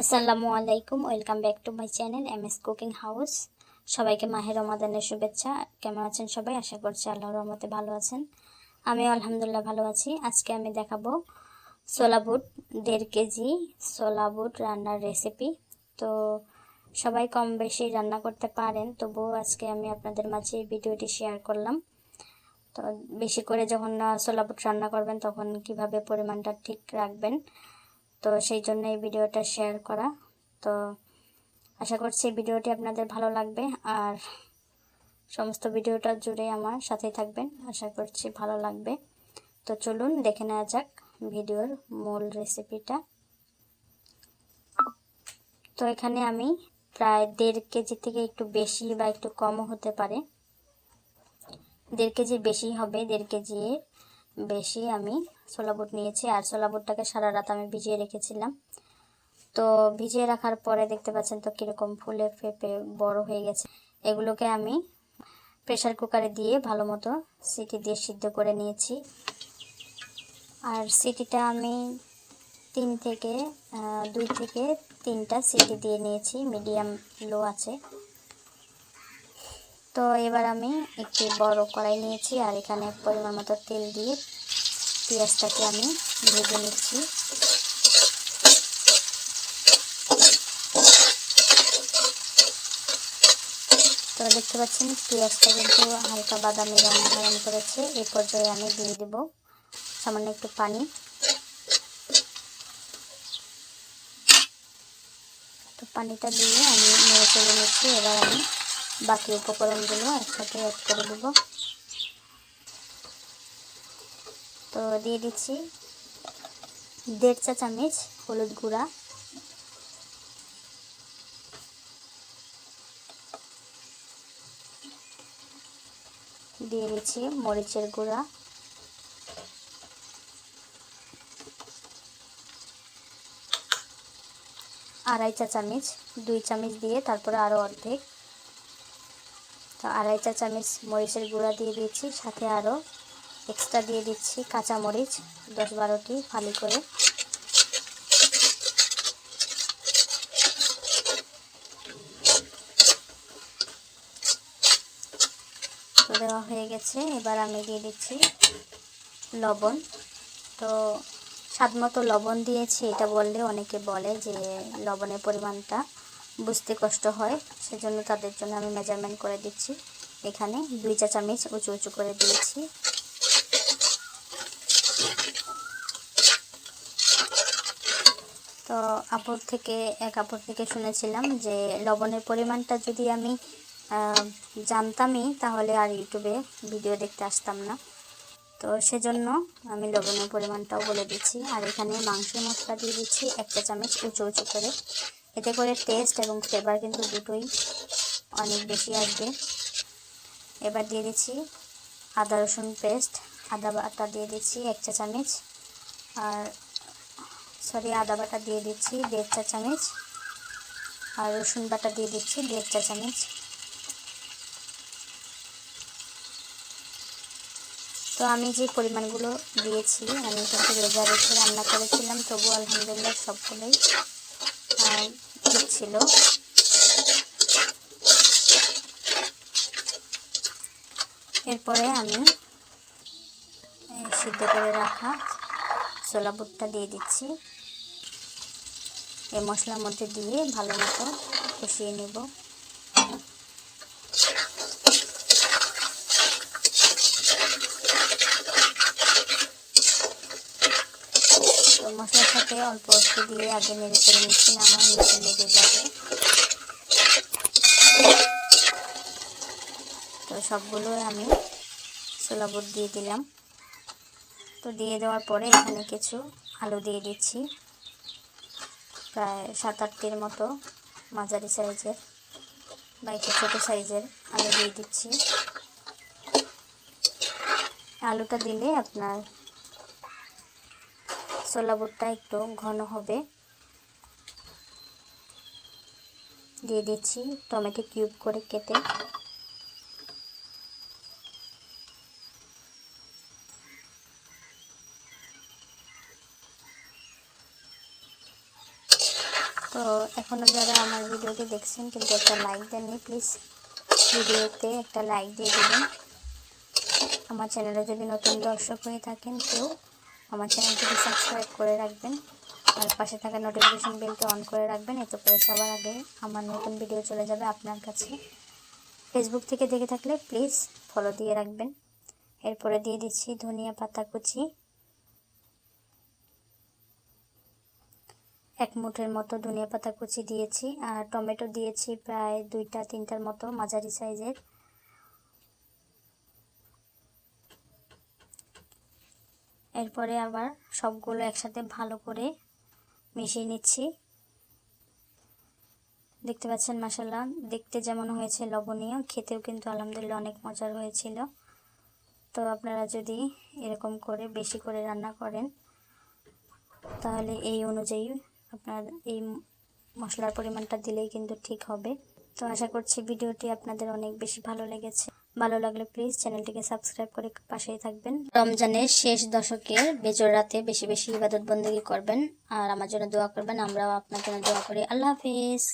আসসালামু আলাইকুম, welcome back to my channel M S cooking house. সবাইকে মাহের রমাদানের শুভেচ্ছা। কেমন আছেন সবাই? আশা করছি আল্লাহর রহমতে ভালো আছেন। আমি আলহামদুলিল্লাহ ভালো আছি। আজকে আমি দেখাবো ছোলা বুট, দেড় কেজি ছোলা বুট রান্নার রেসিপি তো সবাই কম বেশি রান্না করতে পারেন, তবুও আজকে আমি আপনাদের মাঝে এই ভিডিওটি শেয়ার করলাম। তো বেশি করে যখন ছোলা বুট রান্না করবেন, তখন কীভাবে পরিমাণটা ঠিক রাখবেন তো সেই জন্য এই ভিডিওটা শেয়ার করা। তো আশা করছি ভিডিওটি আপনাদের ভালো লাগবে আর সমস্ত ভিডিওটা জুড়ে আমার সাথেই থাকবেন। আশা করছি ভালো লাগবে। তো চলুন দেখে নেওয়া যাক ভিডিওর মূল রেসিপিটা তো এখানে আমি প্রায় দেড় কেজি থেকে একটু বেশি বা একটু কমও হতে পারে। দেড় কেজি বেশি হবে, দেড় কেজির বেশি আমি ছোলা বুট নিয়েছি আর ছোলা বুটটাকে সারা রাত আমি ভিজিয়ে রেখেছিলাম। তো ভিজিয়ে রাখার পরে দেখতে পাচ্ছেন তো কীরকম ফুলে ফেপে বড় হয়ে গেছে। এগুলোকে আমি প্রেশার কুকারে দিয়ে ভালো মতো সিটি দিয়ে সিদ্ধ করে নিয়েছি। আর সিটিটা আমি তিন থেকে দুই থেকে তিনটা সিটি দিয়ে নিয়েছি। মিডিয়াম লো আছে। তো এবার আমি একটি বড় কড়াই নিয়েছি, আর এখানে পরিমাণ মতো তেল দিয়ে পেঁয়াজটাকে আমি ভেজে নিচ্ছি। তো দেখতে পাচ্ছেন, পেঁয়াজটা কিন্তু হালকা বাদামি রং ধারণ করেছে। এই পর্যায়ে আমি দিয়ে দেব সামান্য একটু পানি। তো পানিটা দিয়ে আমি নেড়ে চলে নিচ্ছি। এবার আমি বাকি উপকরণগুলো একসাথে অ্যাড করে দেব। তো দিয়ে দিচ্ছি দেড় চা চামচ হলুদ গুঁড়া। দিয়ে দিচ্ছি মরিচের গুঁড়া। আড়াই চা চামচ, দুই চামচ দিয়ে তারপরে আরও অর্ধেক আড়াই চা চামচ মরিচের গুঁড়া দিয়ে দিচ্ছি সাথে আরও এক্সট্রা দিয়ে দিচ্ছি কাঁচা মরিচ, দশ বারোটি ফালি করে। দেওয়া হয়ে গেছে, এবার আমি দিয়ে দিচ্ছি লবণ। তো স্বাদ মতো লবণ দিয়েছি, এটা বললে অনেকে বলে যে লবণের পরিমাণটা বুঝতে কষ্ট হয়, সেজন্য তাদের জন্য আমি মেজারমেন্ট করে দিচ্ছি। এখানে দুই চা চামচ উঁচু উঁচু করে দিয়েছি। তো আপুর থেকে, এক আপুর থেকে শুনেছিলাম যে লবণের পরিমাণটা যদি আমি জানতামই, তাহলে আর ইউটিউবে ভিডিও দেখতে আসতাম না। তো সেজন্য আমি লবণের পরিমাণটাও বলে দিচ্ছি। আর এখানে মাংস মশলা দিয়ে দিচ্ছি একটা চামচ উঁচু উঁচু করে। এতে করে টেস্ট এবং ফ্লেভার কিন্তু দুটোই অনেক বেশি আসবে। এবার দিয়ে দিচ্ছি আদা রসুন পেস্ট আদা বাটা দিয়ে দিচ্ছি এক চা চামচ, আর সরি আদা বাটা দিয়ে দিচ্ছি দেড় চা চামচ, আর রসুন বাটা দিয়ে দিচ্ছি দেড় চা চামচ। তো আমি যে পরিমাণগুলো দিয়েছি, আমি কিন্তু রোজা রেখে রান্না করেছিলাম তবু আলহামদুলিল্লাহ সবগুলোই ছিল। এরপরে আমি সিদ্ধ করে রাখা ছোলা বুটটা দিয়ে দিচ্ছি। এই মশলার মধ্যে দিয়ে ভালো মতো কষিয়ে নেব। মশলার সাথে অল্প একটু দিয়ে আগে নেড়ে করে নিচ্ছি আমার নিচে লেগে যাবে তো সবগুলো আমি ছোলা দিয়ে দিলাম। তো দিয়ে দেওয়ার পরে এখানে কিছু আলু দিয়ে দিচ্ছি। প্রায় সাত আটটির মতো মাঝারি সাইজের বা একটু ছোটো সাইজের আলু দিয়ে দিচ্ছি। আলুটা দিলে আপনার ছোলা বুটটা একটু ঘন হবে। দিয়ে দিচ্ছি টমেটো কিউব করে কেটে। তো এখনও যারা আমার ভিডিওটি দেখছেন, কিন্তু একটা লাইক দেননি প্লিজ ভিডিওতে একটা লাইক দিয়ে দেবেন। আমার চ্যানেলে যদি নতুন দর্শক হয়ে থাকেন, কেউ আমার চ্যানেলটিকে সাবস্ক্রাইব করে রাখবেন। আর পাশে থাকা নোটিফিকেশন বেলটি অন করে রাখবেন, এতে করে সবার আগে আমার নতুন ভিডিও চলে যাবে আপনার কাছে। ফেসবুক থেকে দেখে থাকলে প্লিজ ফলো দিয়ে রাখবেন। এরপরে দিয়ে দিচ্ছি ধনিয়া পাতা কুচি। এক মুঠের মতো ধনিয়া পাতা কুচি দিয়েছি, আর টমেটো দিয়েছি প্রায় দুইটা তিনটার মতো মাঝারি সাইজের এরপরে আবার সবগুলো একসাথে ভালো করে মিশিয়ে নিচ্ছি। দেখতে পাচ্ছেন মাসাল্লাহ দেখতে যেমন হয়েছে লবণীয়, খেতেও কিন্তু আলহামদুলিল্লাহ অনেক মজার হয়েছিল। তো আপনারা যদি এরকম করে বেশি করে রান্না করেন, তাহলে এই অনুযায়ী আপনার এই মশলার পরিমাণটা দিলেই কিন্তু ঠিক হবে। তো আশা করছি ভিডিওটি আপনাদের অনেক বেশি ভালো লেগেছে। ভালো লাগলে প্লিজ চ্যানেলটিকে সাবস্ক্রাইব করে পাশেই থাকবেন। রমজানের শেষ দশকে বেজর রাতে বেশি বেশি ইবাদত বন্দী করবেন আর আমার জন্য দোয়া করবেন। আমরাও আপনার জন্য দোয়া করি। আল্লাহ হাফিজ।